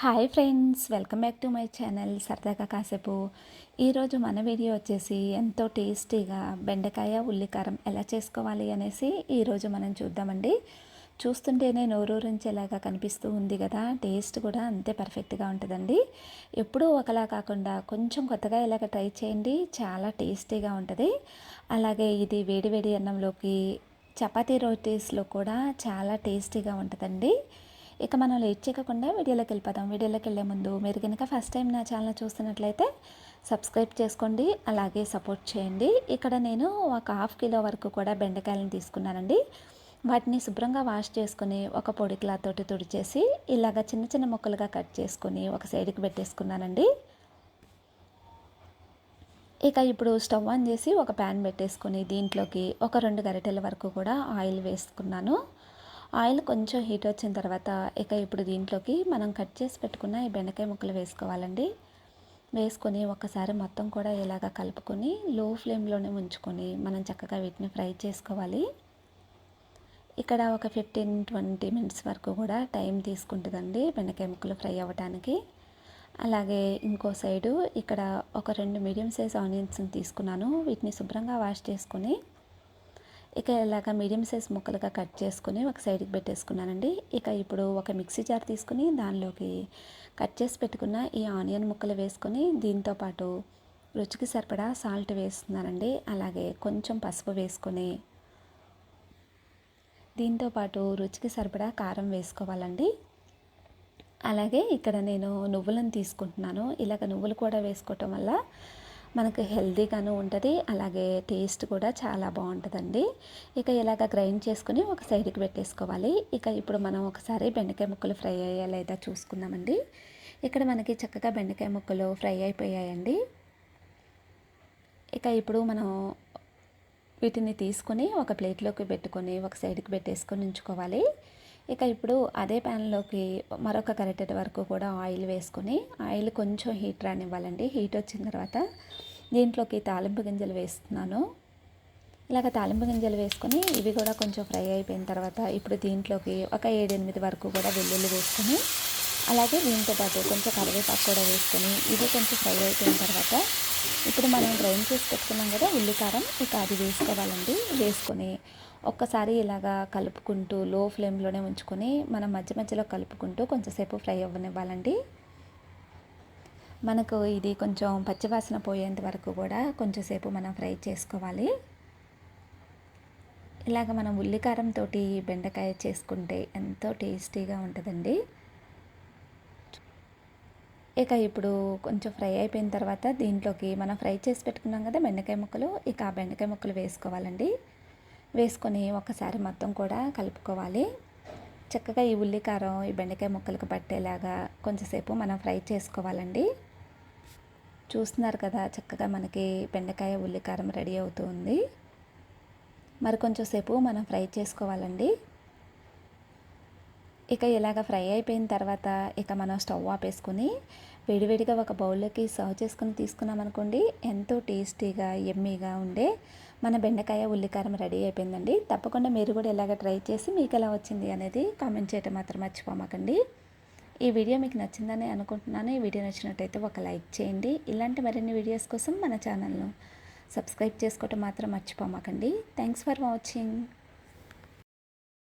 Hi friends welcome back to my channel సరదాగా కాసేపు. ఈరోజు మన వీడియో వచ్చేసి ఎంతో టేస్టీగా బెండకాయ ఉల్లికారం ఎలా చేసుకోవాలి అనేసి ఈరోజు మనం చూద్దామండి. చూస్తుంటేనే నోరూరించేలాగా కనిపిస్తూ ఉంది కదా టేస్ట్ కూడా అంతే పర్ఫెక్ట్గా ఉంటుందండి. ఎప్పుడూ ఒకలా కాకుండా కొంచెం కొత్తగా ఇలాగ ట్రై చేయండి చాలా టేస్టీగా ఉంటుంది. అలాగే ఇది వేడివేడి అన్నంలోకి చపాతీ రోటీస్లో కూడా చాలా టేస్టీగా ఉంటుందండి. ఇక మనం లేట్ చేయకుండా వీడియోలోకి వెళ్ళిపోతాం వీడియోలోకి వెళ్ళే ముందు మీరు కనుక ఫస్ట్ టైం నా ఛానల్ చూస్తున్నట్లయితే సబ్స్క్రైబ్ చేసుకోండి అలాగే సపోర్ట్ చేయండి. ఇక్కడ నేను ఒక హాఫ్ కిలో వరకు కూడా బెండకాయలను తీసుకున్నానండి. వాటిని శుభ్రంగా వాష్ చేసుకుని ఒక పొడి క్లాత్ తోటి తుడిచేసి ఇలాగ చిన్న చిన్న ముక్కలుగా కట్ చేసుకుని ఒక సైడ్కి పెట్టేసుకున్నానండి. ఇక ఇప్పుడు స్టవ్ ఆన్ చేసి ఒక ప్యాన్ పెట్టేసుకొని దీంట్లోకి ఒక రెండు గరిటెల వరకు కూడా ఆయిల్ వేసుకున్నాను. ఆయిల్ కొంచెం హీట్ వచ్చిన తర్వాత ఇక ఇప్పుడు దీంట్లోకి మనం కట్ చేసి పెట్టుకున్న ఈ బెండకాయ ముక్కలు వేసుకోవాలండి. వేసుకొని ఒకసారి మొత్తం కూడా ఇలాగ కలుపుకొని లో ఫ్లేమ్లోనే ఉంచుకొని మనం చక్కగా వీటిని ఫ్రై చేసుకోవాలి. ఇక్కడ ఒక ఫిఫ్టీన్ ట్వంటీ మినిట్స్ వరకు కూడా టైం తీసుకుంటుందండి బెండకాయ ముక్కలు ఫ్రై అవ్వడానికి అలాగే ఇంకో సైడు ఇక్కడ ఒక రెండు మీడియం సైజ్ ఆనియన్స్ని తీసుకున్నాను. వీటిని శుభ్రంగా వాష్ చేసుకొని ఇక ఇలాగ మీడియం సైజ్ ముక్కలుగా కట్ చేసుకుని ఒక సైడ్కి పెట్టేసుకున్నానండి. ఇక ఇప్పుడు ఒక మిక్సీ జార్ తీసుకుని దానిలోకి కట్ చేసి పెట్టుకున్న ఈ ఆనియన్ ముక్కలు వేసుకొని దీంతోపాటు రుచికి సరిపడా సాల్ట్ వేస్తున్నానండి. అలాగే కొంచెం పసుపు వేసుకొని దీంతోపాటు రుచికి సరిపడా కారం వేసుకోవాలండి. అలాగే ఇక్కడ నేను నువ్వులను తీసుకుంటున్నాను. ఇలాగ నువ్వులు కూడా వేసుకోవటం వల్ల మనకు హెల్తీగాను ఉంటుంది అలాగే టేస్ట్ కూడా చాలా బాగుంటుందండి. ఇక ఇలాగ గ్రైండ్ చేసుకుని ఒక సైడ్కి పెట్టేసుకోవాలి. ఇక ఇప్పుడు మనం ఒకసారి బెండకాయ ముక్కలు ఫ్రై అయ్యా లేదా చూసుకుందామండి. ఇక్కడ మనకి చక్కగా బెండకాయ ముక్కలు ఫ్రై అయిపోయాయండి. ఇక ఇప్పుడు మనం వీటిని తీసుకొని ఒక ప్లేట్లోకి పెట్టుకొని ఒక సైడ్కి పెట్టేసుకొని ఉంచుకోవాలి. ఇక ఇప్పుడు అదే ప్యాన్లోకి మరొక గరిటె వరకు కూడా ఆయిల్ వేసుకొని ఆయిల్ కొంచెం హీట్ రానివ్వాలండి. హీట్ వచ్చిన తర్వాత దీంట్లోకి తాలింపు గింజలు వేస్తున్నాను. ఇలాగ తాలింపు గింజలు వేసుకొని ఇవి కూడా కొంచెం ఫ్రై అయిపోయిన తర్వాత ఇప్పుడు దీంట్లోకి ఒక ఏడెనిమిది వరకు కూడా వెల్లుల్లి వేసుకొని అలాగే దీంతో పాటు కొంచెం కరివేపాకు కూడా వేసుకొని ఇది కొంచెం ఫ్రై అయిపోయిన తర్వాత ఇప్పుడు మనం డ్రైన్ చేసి పెట్టుకున్నాం కదా ఉల్లికారం ఇక అది వేసుకోవాలండి. వేసుకొని ఒక్కసారి ఇలాగా కలుపుకుంటూ లో ఫ్లేమ్లోనే ఉంచుకొని మనం మధ్య మధ్యలో కలుపుకుంటూ కొంచెంసేపు ఫ్రై అవ్వనివ్వాలండి. మనకు ఇది కొంచెం పచ్చివాసన పోయేంత వరకు కూడా కొంచెంసేపు మనం ఫ్రై చేసుకోవాలి. ఇలాగ మనం ఉల్లికారంతో బెండకాయ చేసుకుంటే ఎంతో టేస్టీగా ఉంటుందండి. ఇక ఇప్పుడు కొంచెం ఫ్రై అయిపోయిన తర్వాత దీంట్లోకి మనం ఫ్రై చేసి పెట్టుకున్నాం కదా బెండకాయ ముక్కలు ఇక ఆ బెండకాయ ముక్కలు వేసుకోవాలండి. వేసుకొని ఒకసారి మొత్తం కూడా కలుపుకోవాలి. చక్కగా ఈ ఉల్లికారం ఈ బెండకాయ ముక్కలకు పట్టేలాగా కొంచెంసేపు మనం ఫ్రై చేసుకోవాలండి. చూస్తున్నారు కదా చక్కగా మనకి బెండకాయ ఉల్లికారం రెడీ అవుతుంది మరి కొంచెం సేపు మనం ఫ్రై చేసుకోవాలండి. ఇక ఇలాగ ఫ్రై అయిపోయిన తర్వాత ఇక మనం స్టవ్ ఆపేసుకుని వేడివేడిగా ఒక బౌల్లోకి సర్వ్ చేసుకుని తీసుకున్నాం అనుకోండి ఎంతో టేస్టీగా ఎమ్మీగా ఉండే మన బెండకాయ ఉల్లికారం రెడీ అయిపోయిందండి. తప్పకుండా మీరు కూడా ఇలాగ ట్రై చేసి మీకు ఎలా వచ్చింది అనేది కామెంట్ చేయటం మాత్రం మర్చిపోమాకండి. ఈ వీడియో మీకు నచ్చిందని అనుకుంటున్నాను. ఈ వీడియో నచ్చినట్టయితే ఒక లైక్ చేయండి. ఇలాంటి మరిన్ని వీడియోస్ కోసం మన ఛానల్ను సబ్స్క్రైబ్ చేసుకోవటం మాత్రం మర్చిపోమాకండి. Thanks for watching